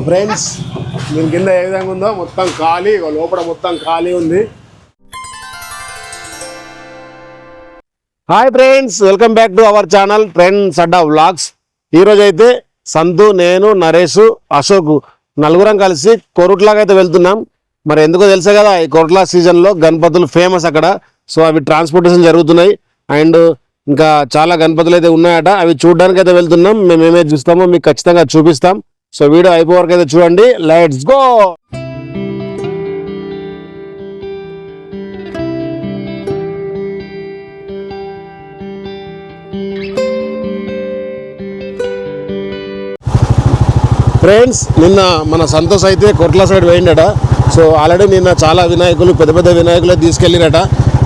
Friends దీని కింద ఏ విధంగా ఉందో మొత్తం ఖాళీ లోపల మొత్తం ఖాళీ ఉంది. Hi friends welcome back to our channel friends Adda vlogs ఈరోజు అయితే సంతు నేను నరేష్ అశోక్ నలుగురం కలిసి కొరుట్లాగా అయితే వెళ్తున్నాం. మరి ఎందుకో తెలుసా కదా ఈ కొరుట్లా సీజన్లో గణపతులు ఫేమస్ అక్కడ. సో అవి ట్రాన్స్పోర్టేషన్ జరుగుతున్నాయి. అండ్ ఇంకా చాలా గణపతులు అయితే ఉన్నాయట. అవి చూడడానికి అయితే వెళ్తున్నాం. మేము ఏమేమి చూస్తామో మీకు ఖచ్చితంగా చూపిస్తాం. సో వీడియో అయిపోయే వరకు అయితే చూడండి. లెట్స్ గో ఫ్రెండ్స్ నిన్న మన సంతోష్ అయితే కొట్ల సైడ్ పోయిండట. సో ఆల్రెడీ నిన్న చాలా వినాయకులు పెద్ద పెద్ద వినాయకులే తీసుకెళ్ళిరట.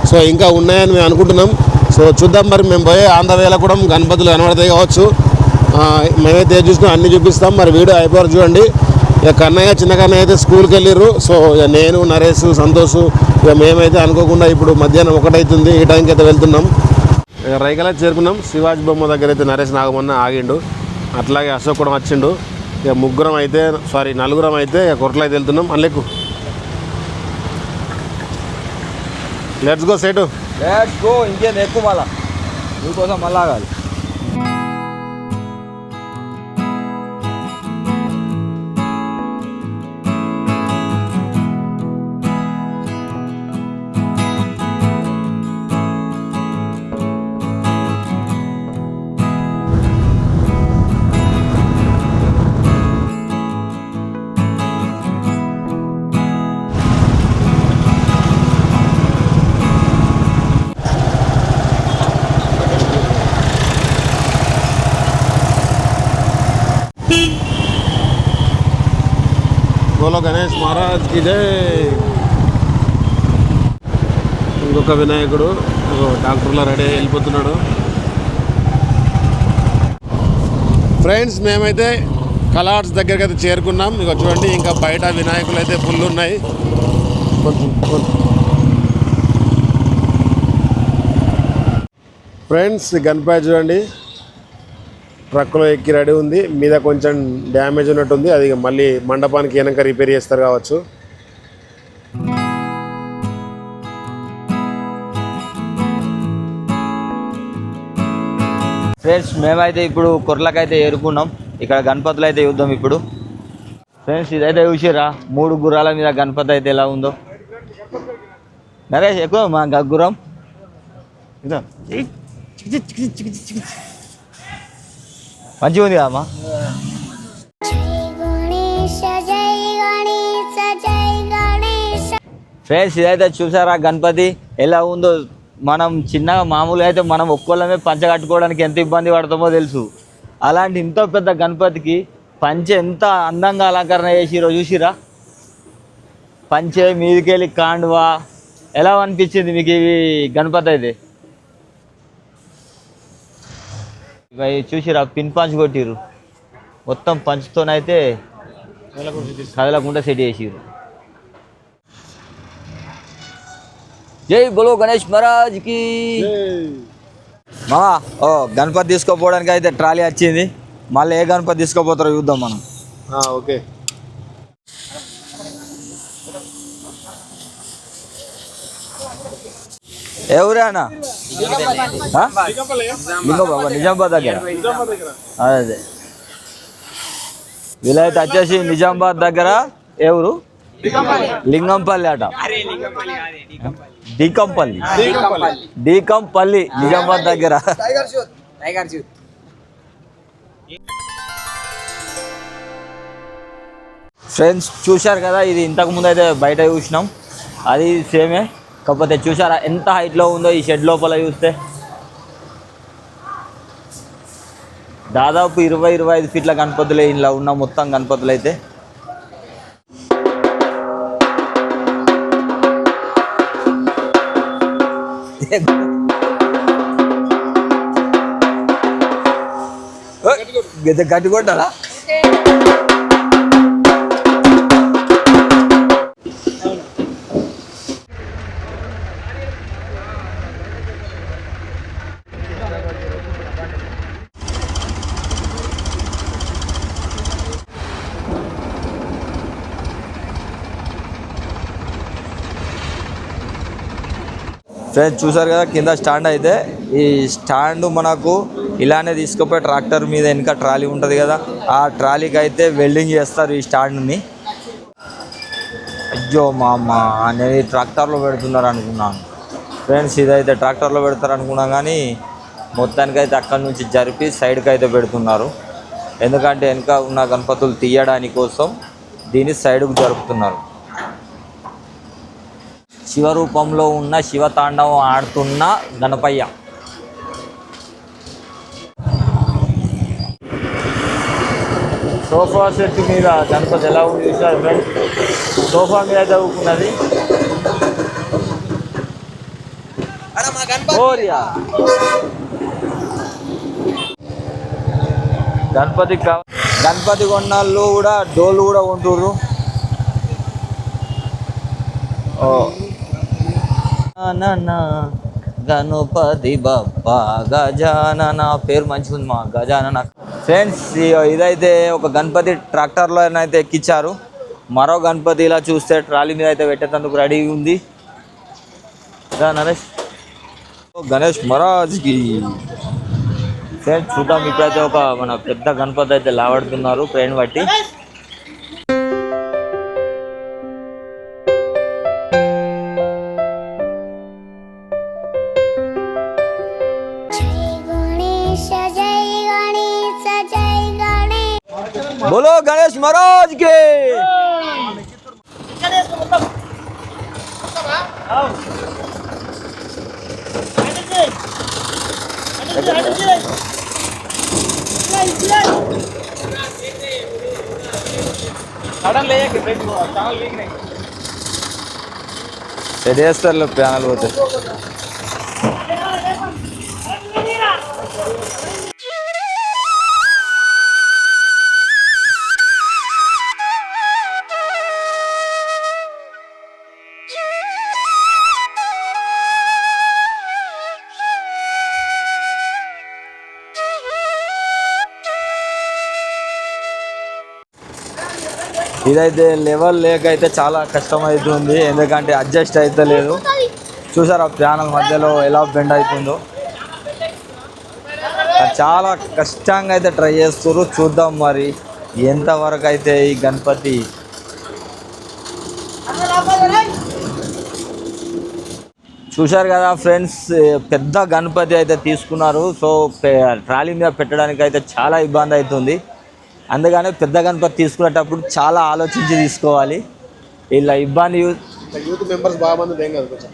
సో ఇంకా ఉన్నాయని మేము అనుకుంటున్నాం. సో చూద్దాం మరి మేము పోయే ఆంధ్రవేళ కూడా గణపతులు కనబడతాయి కావచ్చు. మేమైతే ఏది చూసినా అన్ని చూపిస్తాం. మరి వీడియో అయిపోయారు చూడండి. ఇక కన్నయ్య చిన్న కన్నయ్య అయితే స్కూల్కి వెళ్ళిర్రు. సో ఇక నేను నరేష్ సంతోష్ ఇక మేమైతే అనుకోకుండా ఇప్పుడు మధ్యాహ్నం ఒకటైతుంది. ఈ టైంకి అయితే వెళ్తున్నాం. ఇక రైకలా చేరుకున్నాం. శివాజీ బొమ్మ దగ్గర అయితే నరేష్ నాగమన్న ఆగిండు. అట్లాగే అశోక్ కూడా వచ్చిండు. ఇక ముగ్గురం అయితే సారీ నలుగురం అయితే ఇక కొరట్లో అయితే వెళ్తున్నాం. అల్లెక్కు లెట్స్ గో సేటు. లెట్స్ గో ఇంకేం ఎక్కువ మళ్ళా. నీకోసం మళ్ళా కాదు బోలో గణేష్ మహారాజ్కి జై ఇంకొక వినాయకుడు డాక్టర్లో రెడీ వెళ్ళిపోతున్నాడు. ఫ్రెండ్స్ మేమైతే కలార్స్ దగ్గరికి అయితే చేరుకున్నాం. ఇక చూడండి ఇంకా బయట వినాయకులు అయితే ఫుల్ ఉన్నాయి. కొంచెం ఫ్రెండ్స్ గణపతి చూడండి. ట్రక్లో ఎక్కి రెడీ ఉంది. మీద కొంచెం డ్యామేజ్ ఉన్నట్టుంది. అది మళ్ళీ మండపానికి వెనక రిపేర్ చేస్తారు కావచ్చు. ఫ్రెండ్స్ మేమైతే ఇప్పుడు కొర్రలకైతే ఏరుకున్నాం. ఇక్కడ గణపతులు అయితే చూద్దాం ఇప్పుడు. ఫ్రెండ్స్ ఇదైతే చూసిరా మూడు గుర్రాల మీద గణపతి అయితే ఎలా ఉందో. నరేష్ ఎక్కువ మా గ- గుర్రం. ఇదో. మంచిగా ఉంది కదమ్మా? ఫ్రెండ్స్ ఇదైతే చూసారా గణపతి? ఎలా ఉందో మనం చిన్నగా మామూలుగా అయితే మనం ఒక్కోళ్ళమే పంచ కట్టుకోవడానికి ఎంత ఇబ్బంది పడతామో తెలుసు. అలాంటి ఇంత పెద్ద గణపతికి పంచె ఎంత అందంగా అలంకరణ చేసిరో చూసిరా? పంచె మీదికెళ్ళి కాండువా. ఎలా అనిపించింది మీకు ఇవి గణపతి అయితే? ఇవి చూసిరా పిన్ పంచ్ కొట్టిర్రు. మొత్తం పంచుతోనైతే కదలకుండా సెట్ చేసిర్రు. జై బోలో గణేష్ మహారాజ్కి. మామా ఓ గణపతి తీసుకోపోవడానికి అయితే ట్రాలీ వచ్చింది. మళ్ళీ ఏ గణపతి తీసుకోపోతారో చూద్దాం మనం. ఓకే. ఏ నిజామాబాద్. నిజామాబాద్ దగ్గర. అదే. అదే వచ్చేసి నిజామాబాద్ దగ్గర ఏ ఊరు? లింగంపల్లి అట. డీకంపల్లి. డీకంపల్లి నిజామాబాద్ దగ్గర. ఫ్రెండ్స్ చూశారు కదా ఇది ఇంతకు ముందు అయితే బయట చూసినాం. అది సేమే. కాకపోతే చూసారా ఎంత హైట్లో ఉందో ఈ షెడ్ లోపల చూస్తే? దాదాపు ఇరవై ఇరవై ఐదు ఫీట్ల గణపతులే ఇలా ఉన్న మొత్తం గణపతులు అయితే. గట్టి కొట్టాలా ఫ్రెండ్స్ చూసారు కదా కింద స్టాండ్ అయితే ఈ స్టాండ్ మనకు ఇలానే తీసుకుపోయి ట్రాక్టర్ మీద వెనక ట్రాలీ ఉంటుంది కదా ఆ ట్రాలీకి అయితే వెల్డింగ్ చేస్తారు ఈ స్టాండ్ని. అయ్యో మా అమ్మ నేను ఈ ట్రాక్టర్లో పెడుతున్నారు అనుకున్నాను. ఫ్రెండ్స్ ఇదైతే ట్రాక్టర్లో పెడతారు అనుకున్నాం కానీ మొత్తానికి అయితే అక్కడి నుంచి జరిపి సైడ్కి అయితే పెడుతున్నారు. ఎందుకంటే వెనక ఉన్న గణపతులు తీయడానికి కోసం దీన్ని సైడ్కు జరుపుతున్నారు. శివరూపంలో ఉన్న శివతాండవం ఆడుతున్న గణపయ్య. సోఫా సెట్ మీద గణపతి ఎలా ఉంది చూసారు ఫ్రెండ్స్? సోఫా మీద చదువుకున్నది. గణపతి గణపతి కొన్నాళ్ళు కూడా డోలు కూడా కొంటుర్రు. ఓ. గజానన గణపతి బప్ప గజానన పేరు మంచిగా ఉంది మా గజానన ఫ్రెండ్స్ ఇదైతే ఒక గణపతి ట్రాక్టర్లో అయితే ఎక్కించారు మరో గణపతి ఇలా చూస్తే ట్రాలీ మీద అయితే పెట్టేటందుకు రెడీ ఉంది. నరేష్. గణేష్ మహారాజ్కి. ఫ్రెండ్స్ చూద్దాం. ఇప్పుడైతే ఒక మన పెద్ద గణపతి అయితే లావడుతున్నారు ట్రైన్ బట్టి గణేష్ మహారాజ్కి. ఎడేస్తారు ప్యానల్ పోతే. ఇదైతే లెవెల్ లేక అయితే చాలా కష్టం అవుతుంది ఎందుకంటే అడ్జస్ట్ అయితే లేదు. చూసారా ప్యానల్ మధ్యలో ఎలా బెండ్ అవుతుందో అది చాలా కష్టంగా అయితే ట్రై చేస్తారు చూద్దాం మరి ఎంతవరకు అయితే ఈ గణపతి చూశారు కదా ఫ్రెండ్స్ పెద్ద గణపతి అయితే తీసుకున్నారు. సో ట్రాలీ మీద పెట్టడానికి అయితే చాలా ఇబ్బంది అవుతుంది. అందుకనే పెద్ద గణపతి తీసుకునేటప్పుడు చాలా ఆలోచించి తీసుకోవాలి. ఇలా ఇబ్బంది యూ- యూత్ మెంబర్స్ బాగా మంది ఏం కాదు కొంచెం.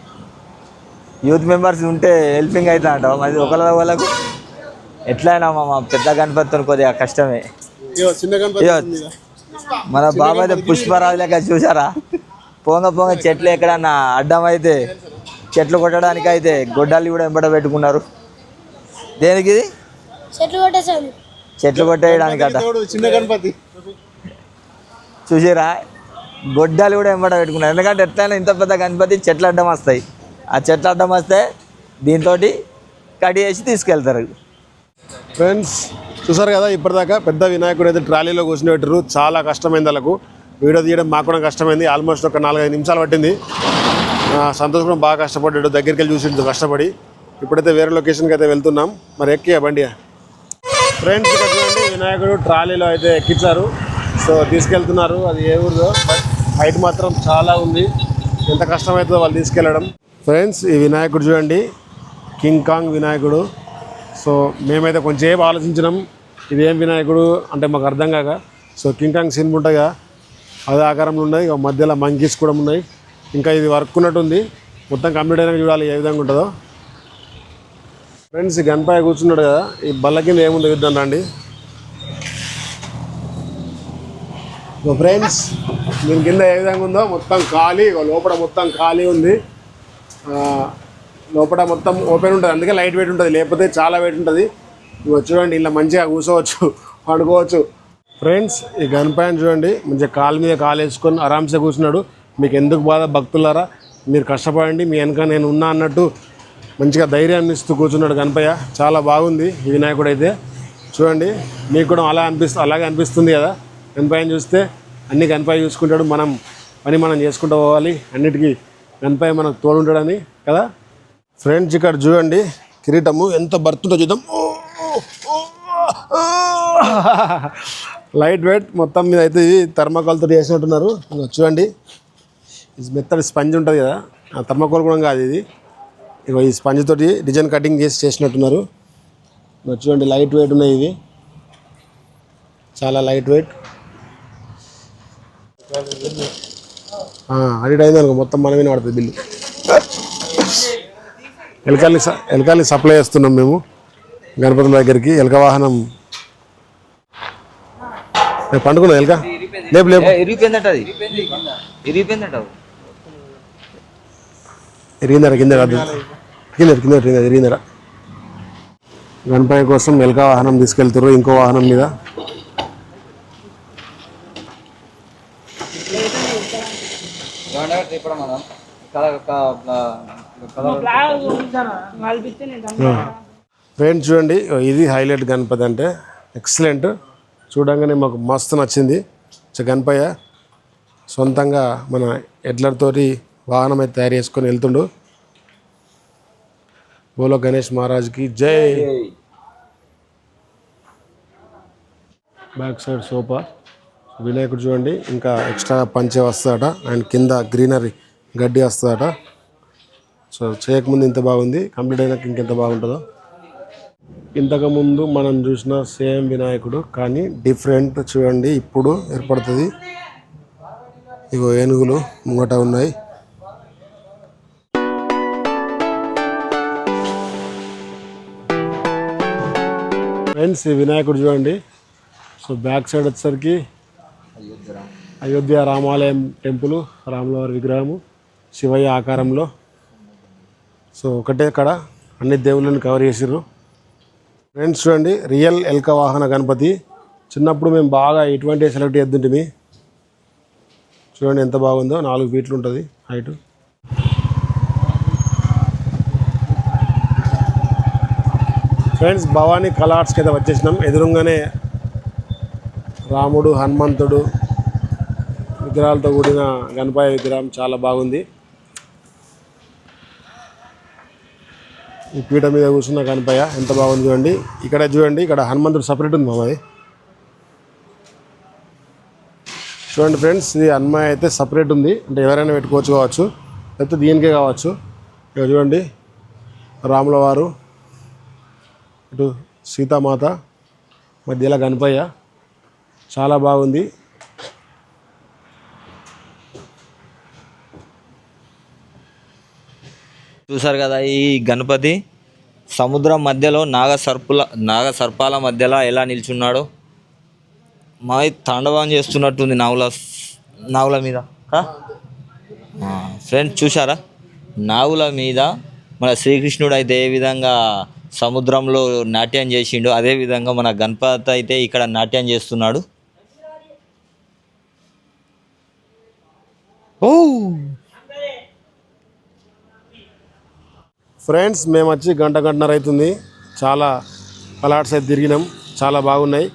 యూత్ మెంబర్స్ ఉంటే హెల్పింగ్ అవుతా అంటావు మరి ఒకళ్ళ వాళ్ళకు ఎట్లయినా మా పెద్ద గణపతితో కొద్దిగా కష్టమే. మన బాబు అయితే పుష్పరాజు లెక్క చూసారా? పోంగ పోంగ చెట్లు ఎక్కడన్నా అడ్డం అయితే చెట్లు కొట్టడానికి అయితే గొడ్డాలు కూడా వెంబడ పెట్టుకున్నారు. దేనికి ఇది? చెట్లు కొట్టేసాను చెట్లు కొట్టేయడానికి అట చిన్న గణపతి. చూసిరా? గొడ్డాలు కూడా వెంబడ పెట్టుకున్నారు. ఎందుకంటే ఎట్లయినా ఇంత పెద్ద గణపతి చెట్లు అడ్డం వస్తాయి. ఆ చెట్లు అడ్డం వస్తే దీంతో కడి చేసి తీసుకెళ్తారు. ఫ్రెండ్స్ చూసారు కదా ఇప్పటిదాకా పెద్ద వినాయకుడు అయితే ట్రాలీలో కూర్చుని పెట్టారు చాలా కష్టమైంది వాళ్ళకు. వీడియో తీయడం మాకు కూడా కష్టమైంది. ఆల్మోస్ట్ ఒక నాలుగైదు నిమిషాలు పట్టింది. సంతోష్ కూడా బాగా కష్టపడ్డాడు. దగ్గరికి వెళ్ళి చూసిండు కష్టపడి ఇప్పుడైతే వేరే లొకేషన్కి అయితే వెళ్తున్నాం. మరి ఎక్కియా బండి ఫ్రెండ్స్ ఇక్కడ చూడండి వినాయకుడు ట్రాలీలో అయితే ఎక్కించారు. సో తీసుకెళ్తున్నారు అది ఏ ఊరిదో. బట్ హైట్ మాత్రం చాలా ఉంది. ఎంత కష్టమవుతుందో వాళ్ళు తీసుకెళ్ళడం. ఫ్రెండ్స్ ఈ వినాయకుడు చూడండి కింగ్ కాంగ్ వినాయకుడు. సో మేమైతే కొంచెంసేపు ఆలోచించినాం ఇదేం వినాయకుడు అంటే మాకు అర్థం కాక. సో కింగ్ కాంగ్ సినిమా ఉంటుంది అదే ఆకారంలో ఉన్నాయి మధ్యలో మంకీస్ కూడా ఉన్నాయి. ఇంకా ఇది వర్క్ ఉన్నట్టుంది. మొత్తం కంప్లీట్ అయినాక చూడాలి ఏ విధంగా ఉంటుందో. ఫ్రెండ్స్ ఈ గణపాయ కూర్చున్నాడు కదా ఈ బల్ల కింద ఏముందో చూద్దాం రండి. ఫ్రెండ్స్ దీని కింద ఏ విధంగా ఉందో మొత్తం ఖాళీ లోపల మొత్తం ఖాళీ ఉంది. లోపల మొత్తం ఓపెన్ ఉంటుంది అందుకే లైట్ వెయిట్ ఉంటుంది లేకపోతే చాలా వెయిట్ ఉంటుంది. ఇవి చూడండి ఇలా మంచిగా కూర్చోవచ్చు పడుకోవచ్చు. ఫ్రెండ్స్ ఈ గన్పాయని చూడండి మంచిగా కాలు మీద కాలు వేసుకొని ఆరామ్సే కూర్చున్నాడు. మీకు ఎందుకు బాధ భక్తులారా? మీరు కష్టపడండి మీ వెనక నేను ఉన్నా అన్నట్టు మంచిగా ధైర్యాన్ని ఇస్తూ కూర్చున్నాడు గణపయ్య. చాలా బాగుంది ఈ వినాయకుడు అయితే. చూడండి మీకు కూడా అలా అనిపిస్తు అలాగే అనిపిస్తుంది కదా. గణపయ్యని చూస్తే అన్ని గణపయ్య చూసుకుంటాడు మనం పని మనం చేసుకుంటూ పోవాలి. అన్నిటికీ గణపయ్య మనకు తోడుంటాడని కదా. ఫ్రెండ్స్ ఇక్కడ చూడండి కిరీటము ఎంత బర్తుందో చూద్దాం. లైట్ వెయిట్ మొత్తం మీద అయితే ఇది థర్మాకోల్తో చేసినట్టున్నారు. చూడండి ఇది మెత్తడి స్పంజ్ ఉంటుంది కదా. ఆ థర్మాకోల్ కూడా కాదు ఇది. ఇగో ఈ స్పంజ్ తోటి డిజైన్ కటింగ్ చేసి చేసినట్టున్నారు. చూడండి లైట్ వెయిట్ ఉన్నాయి ఇవి. చాలా లైట్ వెయిట్ అడిట్ అయింది అనుకో మొత్తం మనమే పడుతుంది బిల్లు. ఎలకాలి ఎలకాలి సప్లై చేస్తున్నాం మేము. గణపతుల దగ్గరికి ఎలక వాహనం. పండుకున్నా ఎలక? లేపు లేపు. ఇరిగిపోయిందట కింద కాదు కింద కింద కింద గణపయ్య కోసం ఎలక వాహనం తీసుకెళ్తారు ఇంకో వాహనం మీద. ఫ్రెండ్స్ చూడండి ఇది హైలైట్ గణపతి అంటే ఎక్సలెంట్. చూడంగానే మాకు మస్తు నచ్చింది. గణపయ్య సొంతంగా మన ఎడ్లతోటి వాహనం అయితే తయారు చేసుకొని వెళ్తుండు. బోలో గణేష్ మహారాజ్కి జై. బ్యాక్ సైడ్ సోఫా వినాయకుడు చూడండి ఇంకా ఎక్స్ట్రా పంచే వస్తుందట. అండ్ కింద గ్రీనరీ గడ్డి వస్తుందట. సో చేయకముందు ఇంత బాగుంది కంప్లీట్ అయినాక ఇంకెంత బాగుంటుందో. ఇంతకుముందు మనం చూసిన సేమ్ వినాయకుడు కానీ డిఫరెంట్ చూడండి ఇప్పుడు ఏర్పడుతుంది. ఇగో ఏనుగులు ముంగట ఉన్నాయి. ఫ్రెండ్స్ ఈ వినాయకుడు చూడండి. సో బ్యాక్ సైడ్ వచ్చేసరికి అయోధ్య రామాలయం టెంపుల్ రాములవారి విగ్రహము శివయ్య ఆకారంలో. సో ఒకటే కడ అన్ని దేవుళ్ళని కవర్ చేసిర్రు. ఫ్రెండ్స్ చూడండి రియల్ ఎల్క వాహన గణపతి చిన్నప్పుడు మేము బాగా ఇటువంటి సెలెక్ట్ చేద్దుంటిమి చూడండి ఎంత బాగుందో నాలుగు ఫీట్లు ఉంటుంది హైటు ఫ్రెండ్స్ భవానీ కళా ఆర్ట్స్కి అయితే వచ్చేసినాం. ఎదురుగానే రాముడు హనుమంతుడు విగ్రహాలతో కూడిన గణపతి విగ్రహం చాలా బాగుంది. ఈ పీట మీద కూర్చున్న గణపయ్య ఎంత బాగుంది చూడండి. ఇక్కడ చూడండి ఇక్కడ హనుమంతుడు సపరేట్ ఉంది మామది చూడండి ఫ్రెండ్స్ ఇది హనుమాయ అయితే సపరేట్ ఉంది. అంటే ఎవరైనా పెట్టుకోవచ్చు కావచ్చు లేకపోతే దీనికే కావచ్చు. ఇక్కడ చూడండి రాముల వారు ఇటు సీతామాత మధ్యలో గణపయ్య. చాలా బాగుంది. చూసారు కదా ఈ గణపతి సముద్రం మధ్యలో నాగ సర్పుల నాగ సర్పాల మధ్యలో ఎలా నిల్చున్నాడో. మా తాండవం చేస్తున్నట్టుంది నావుల నావుల మీద. ఫ్రెండ్స్ చూసారా నావుల మీద మన శ్రీకృష్ణుడు అయితే ఏ విధంగా సముద్రంలో నాట్యం చేసిండో. అదే విధంగా మన గణపతి అయితే ఇక్కడ నాట్యం చేస్తున్నాడు. ఓ! ఫ్రెండ్స్ మేము వచ్చి గంట గంటన్నర అవుతుంది. చాలా పలాట్స్ అయితే తిరిగినాం. చాలా బాగున్నాయి.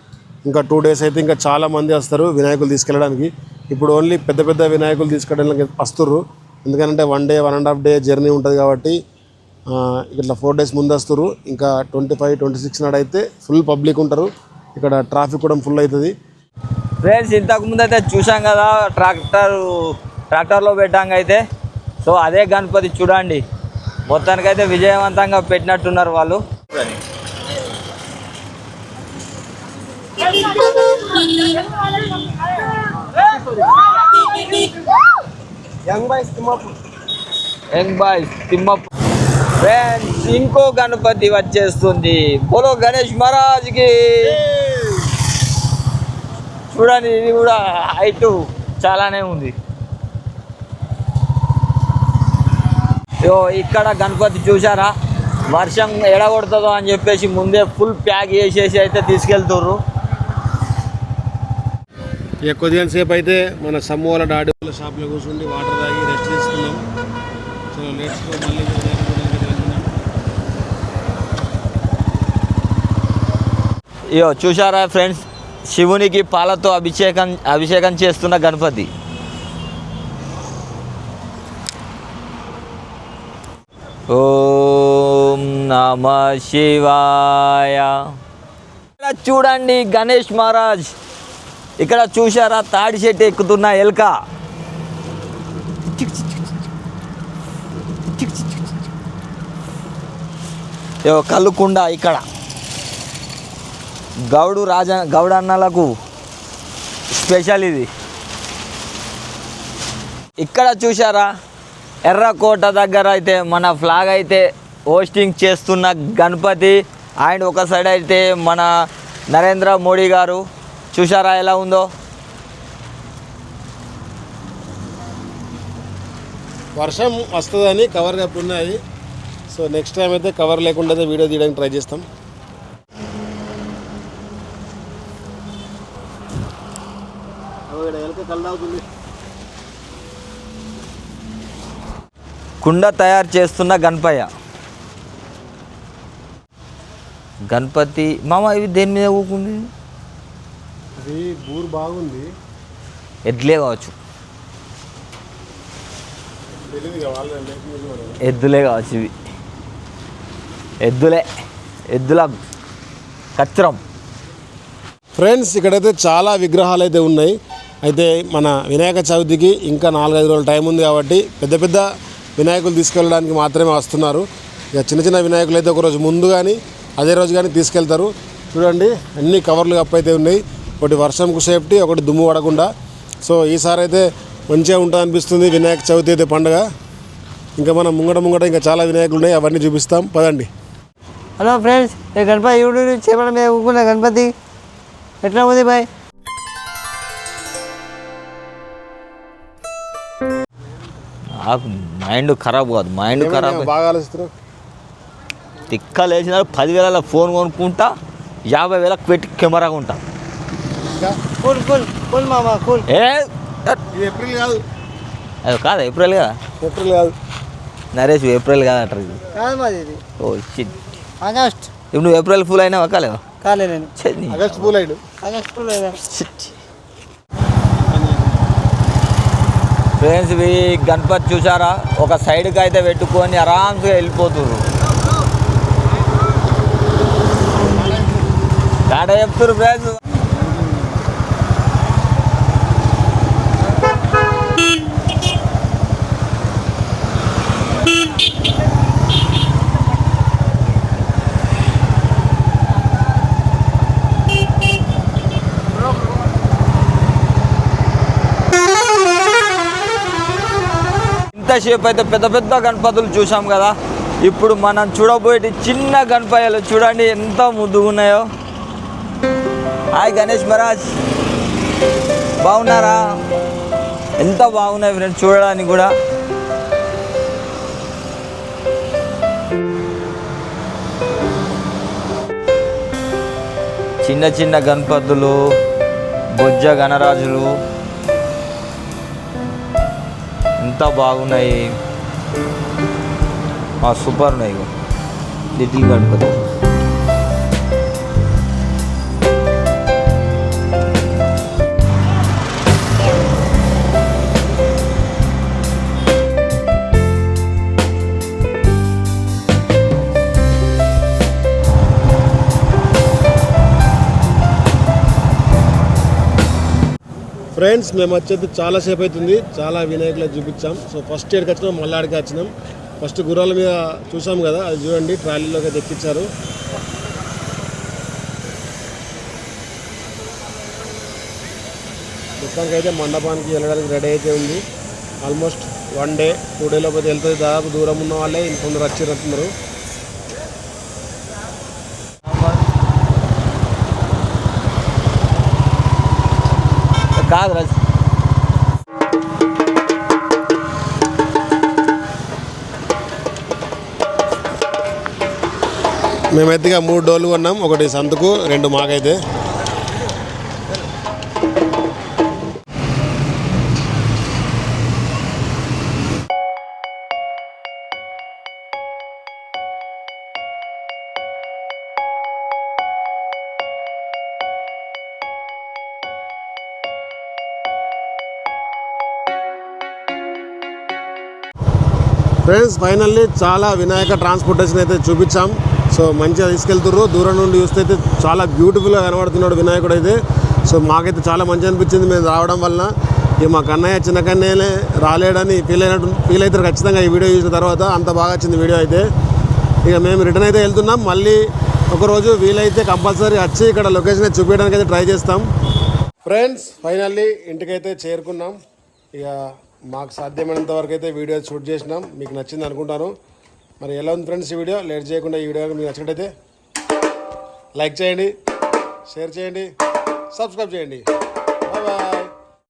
ఇంకా టూ డేస్ అయితే ఇంకా చాలా మంది వస్తారు వినాయకులు తీసుకెళ్ళడానికి. ఇప్పుడు ఓన్లీ పెద్ద పెద్ద వినాయకులు తీసుకెళ్ళడానికి వస్తుర్రు. ఎందుకంటే one day one and half day journey ఉంటుంది కాబట్టి ఇట్లా ఫోర్ డేస్ ముందు వస్తారు ఇంకా ట్వంటీ ఫైవ్ ట్వంటీ సిక్స్ నాడు అయితే ఫుల్ పబ్లిక్ ఉంటారు. ఇక్కడ ట్రాఫిక్ కూడా ఫుల్ అవుతుంది ఫ్రెండ్స్ ఇంతకు ముందు అయితే చూసాం కదా ట్రాక్టర్ ట్రాక్టర్లో పెట్టాక అయితే సో అదే గణపతి చూడండి. మొత్తానికైతే విజయవంతంగా పెట్టినట్టున్నారు వాళ్ళు. యంగ్ బాయ్స్ తిమ్మప్ప ఫ్రెండ్స్ ఇంకో గణపతి వచ్చేస్తుంది. బోలో గణేష్ మహారాజ్కి. చూడండి ఇది కూడా హైట్ చాలానే ఉంది. యో ఇక్కడ గణపతి చూసారా వర్షం ఎడగొడుతుందో అని చెప్పేసి ముందే ఫుల్ ప్యాక్ చేసేసి అయితే తీసుకెళ్తుర్రు. ఇక కొద్దిగా సేపు అయితే మన సమ్ము వాళ్ళ డాడీ వాళ్ళ షాప్లో కూర్చుండి వాటర్ తాగి రెస్ట్ తీసుకున్నాం. సో లెట్స్ గో మళ్ళీ వినాయకుడి గుడికి వెళ్తున్నాం ఇయో చూసారా ఫ్రెండ్స్? శివునికి పాలతో అభిషేకం అభిషేకం చేస్తున్న గణపతి. ఓ నమ శివాయ. ఇక్కడ చూడండి గణేష్ మహారాజ్. ఇక్కడ చూశారా? తాడి చెట్టు ఎక్కుతున్న ఎలుక. ఏవో ఇక్కడ. గౌడు రాజ గౌడ అన్నలకు స్పెషల్ ఇది. ఇక్కడ చూసారా ఎర్రకోట దగ్గర అయితే మన ఫ్లాగ్ అయితే హోస్టింగ్ చేస్తున్న గణపతి అండ్ ఒక సైడ్ అయితే మన నరేంద్ర మోడీ గారు. చూసారా ఎలా ఉందో? వర్షం వస్తుందని కవర్ కప్పి ఉన్నాయి. సో నెక్స్ట్ టైం అయితే కవర్ లేకుండా వీడియో తీయడానికి ట్రై చేస్తాం. అవుతుంది కుండ తయారు చేస్తున్న గణపయ్య. గణపతి మామ ఇవి దేని మీద ఊకుంది అది బూరు బాగుంది. ఎడ్లే కావచ్చు. ఎద్దులే కావచ్చు ఇవి. ఎద్దులే ఎద్దుల కచ్చరం. ఫ్రెండ్స్ ఇక్కడైతే చాలా విగ్రహాలు అయితే ఉన్నాయి. అయితే మన వినాయక చవితికి ఇంకా నాలుగైదు రోజుల టైం ఉంది కాబట్టి పెద్ద పెద్ద వినాయకులు తీసుకెళ్ళడానికి మాత్రమే వస్తున్నారు. ఇక చిన్న చిన్న వినాయకులు అయితే ఒకరోజు ముందు కానీ అదే రోజు కానీ తీసుకెళ్తారు. చూడండి అన్ని కవర్లు కప్పు అయితే ఉన్నాయి. ఒకటి వర్షంకు సేఫ్టీ ఒకటి దుమ్ము పడకుండా. సో ఈసారి అయితే మంచిగా ఉంటుంది అనిపిస్తుంది వినాయక చవితి అయితే పండుగ. ఇంకా మనం ముంగట ముంగట ఇంకా చాలా వినాయకులు ఉన్నాయి అవన్నీ చూపిస్తాం. పదండి. హలో ఫ్రెండ్స్ ఈ గణపతి యూట్యూబ్ చేపల మీద గణపతి. ఎట్లా ఉంది బాయ్? నాకు మైండ్ ఖరాబ్ కాదు మైండ్ ఖరాబ్. బాగా ఆలోచిస్తున్నావు తిక్క లేచిన పదివేల ఫోన్ కొనుక్కుంటా యాభై వేలకు పెట్టి కెమెరా కొంటా. కూల్ కూల్ కూల్ మామ కూల్ ఏ? ఏప్రిల్ కాదు. అది కాదు ఏప్రిల్ కదా. ఏప్రిల్ కాదు. నరేష్ ఏప్రిల్ కాదు అంటారు ఇది. కాదు మాది ఇది. Oh shit August. ఇప్పుడు నువ్వు ఏప్రిల్ ఫుల్ అయినా కాలేవా? కాలే నేను. ఆగస్ట్ పూల్ అయిడు ఆగస్ట్ ఫుల్ అయినా. ఫ్రెండ్స్ ఇవి గణపతి చూసారా ఒక సైడ్కి అయితే పెట్టుకొని ఆరామ్స్గా వెళ్ళిపోతుర్రు. టాటా చెప్తున్నారు ఫ్రెండ్స్? ఇంతసేపు అయితే పెద్ద పెద్ద గణపతులు చూసాం కదా. ఇప్పుడు మనం చూడబోయేటి చిన్న గణపయ్యలు చూడండి ఎంత ముద్దుగా ఉన్నాయో. హాయ్ గణేష్ మహారాజ్. బాగున్నారా? ఎంత బాగున్నాయి ఫ్రెండ్స్ చూడడానికి కూడా. చిన్న చిన్న గణపతులు బొజ్జ గణరాజులు అంతా బాగున్నాయి. ఆ, సూపర్ ఉన్నాయి. లిటిల్ గణపతి ఫ్రెండ్స్ మేము వచ్చేది చాలాసేపు అవుతుంది. చాలా వినాయకులు చూపించాం. సో ఫస్ట్ ఇయర్కి వచ్చినాం మళ్ళీ వచ్చినాం. ఫస్ట్ గుర్రాల మీద చూసాం కదా అది చూడండి ట్రాలీలోకి అయితే ఎక్కించారు. మొత్తానికి అయితే మండపానికి వెళ్ళడానికి రెడీ అయితే ఉంది. Almost one day two day లోపల వెళ్తుంది. దాదాపు దూరం ఉన్న వాళ్ళే ఇంకొందరు వచ్చినట్టున్నారు కాదు రాజు. మేమైతే మూడు డోర్లు కొన్నాం. ఒకటి సంతకు రెండు మాకైతే. ఫ్రెండ్స్ ఫైనల్లీ చాలా వినాయక ట్రాన్స్పోర్టేషన్ అయితే చూపించాం. సో మంచిగా తీసుకెళ్తుర్రు. దూరం నుండి చూస్తే అయితే చాలా బ్యూటిఫుల్గా కనబడుతున్నాడు వినాయకుడు అయితే. సో మాకైతే చాలా మంచి అనిపించింది మేము రావడం వలన. ఇక మా కన్నయ్య చిన్న కన్నయ్యనే రాలేడని ఫీల్ అయినట్టు ఫీల్ అవుతారు ఖచ్చితంగా ఈ వీడియో చూసిన తర్వాత. అంత బాగా వచ్చింది వీడియో అయితే. ఇక మేము రిటర్న్ అయితే వెళ్తున్నాం. మళ్ళీ ఒకరోజు వీలైతే కంపల్సరీ వచ్చి ఇక్కడ లొకేషన్ అయితే చూపించడానికి అయితే ట్రై చేస్తాం. ఫ్రెండ్స్ ఫైనల్లీ ఇంటికైతే చేరుకున్నాం. ఇక మాకు సాధ్యమైనంత వరకు అయితే వీడియో షూట్ చేసినాం. మీకు నచ్చింది అనుకుంటాను. మరి ఎలా ఉంది ఫ్రెండ్స్ ఈ వీడియో? లేట్ చేయకుండా ఈ వీడియో మీకు నచ్చినట్టయితే లైక్ చేయండి షేర్ చేయండి సబ్స్క్రైబ్ చేయండి.